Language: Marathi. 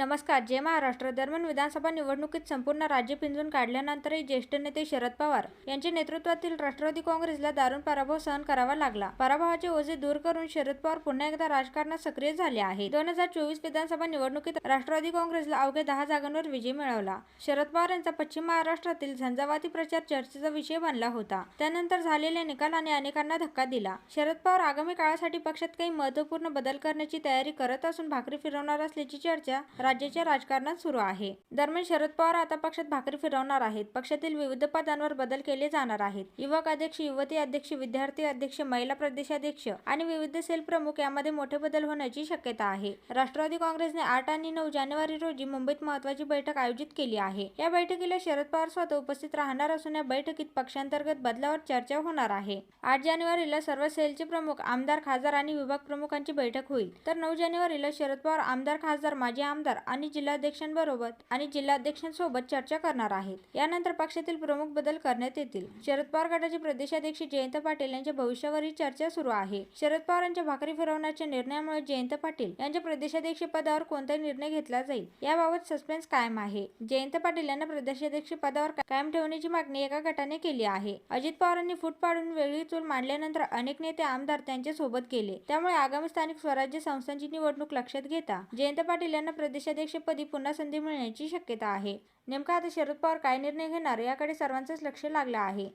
नमस्कार जय महाराष्ट्र. दरम्यान विधानसभा निवडणुकीत संपूर्ण राज्य पिंजून काढल्यानंतरही ज्येष्ठ नेते शरद पवार यांच्या नेतृत्वातील राष्ट्रवादी काँग्रेसला दारुण पराभव सहन करावा लागला. पराभवाचे ओझे दूर करून शरद पवार पुन्हा एकदा राजकारणात सक्रिय झाले आहेत. दोन हजार चोवीस विधानसभा निवडणुकीत राष्ट्रवादी काँग्रेसला अवघ्या दहा जागांवर विजय मिळवला. शरद पवार यांचा पश्चिम महाराष्ट्रातील झंझावाती प्रचार चर्चेचा विषय बनला होता. त्यानंतर झालेल्या निकालाने अनेकांना धक्का दिला. शरद पवार आगामी काळासाठी पक्षात काही महत्त्वपूर्ण बदल करण्याची तयारी करत असून भाकरी फिरवणार असल्याची चर्चा राज्याच्या राजकारणात सुरू आहे. दरम्यान शरद पवार आता पक्षात भाकरी फिरवणार आहेत. पक्षातील विविध पदांवर बदल केले जाणार आहेत. युवक अध्यक्ष युवती अध्यक्ष विद्यार्थी अध्यक्ष महिला प्रदेशाध्यक्ष आणि विविध सेल प्रमुख यामध्ये मोठे बदल होण्याची शक्यता आहे. राष्ट्रवादी काँग्रेसने आठ आणि नऊ जानेवारी रोजी मुंबईत महत्वाची बैठक आयोजित केली आहे. या बैठकीला शरद पवार स्वतः उपस्थित राहणार असून या बैठकीत पक्षांतर्गत बदलावर चर्चा होणार आहे. आठ जानेवारीला सर्व सेलचे प्रमुख आमदार खासदार आणि विभाग प्रमुखांची बैठक होईल. तर नऊ जानेवारीला शरद पवार आमदार खासदार माजी आमदार आणि जिल्हाध्यक्षांबरोबर आणि जिल्हाध्यक्षांसोबत चर्चा करणार आहेत. यानंतर पक्षातील प्रमुख बदल करण्यात येतील. शरद पवार गटाचे प्रदेशाध्यक्ष जयंत पाटील यांच्या ही चर्चा सुरू आहे. शरद पवार यांच्या भाकरी फिरवण्याच्या निर्णयामुळे जयंत पाटील यांच्या प्रदेशाध्यक्ष पदावर कोणता निर्णय घेतला जाईल याबाबत सस्पेन्स कायम आहे. जयंत पाटील यांना प्रदेशाध्यक्ष पदावर कायम ठेवण्याची मागणी एका गटाने केली आहे. अजित पवारांनी फूट पाडून वेगळी चूल मांडल्यानंतर अनेक नेते आमदार त्यांच्यासोबत गेले. त्यामुळे आगामी स्थानिक स्वराज्य संस्थांची निवडणूक लक्षात घेता जयंत पाटील यांना प्रदेश प्रदेशाध्यक्षपदी पुन्हा संधी मिळण्याची शक्यता आहे. नेमका आता शरद पवार काय निर्णय घेणार याकडे सर्वांचंच लक्ष लागलं आहे.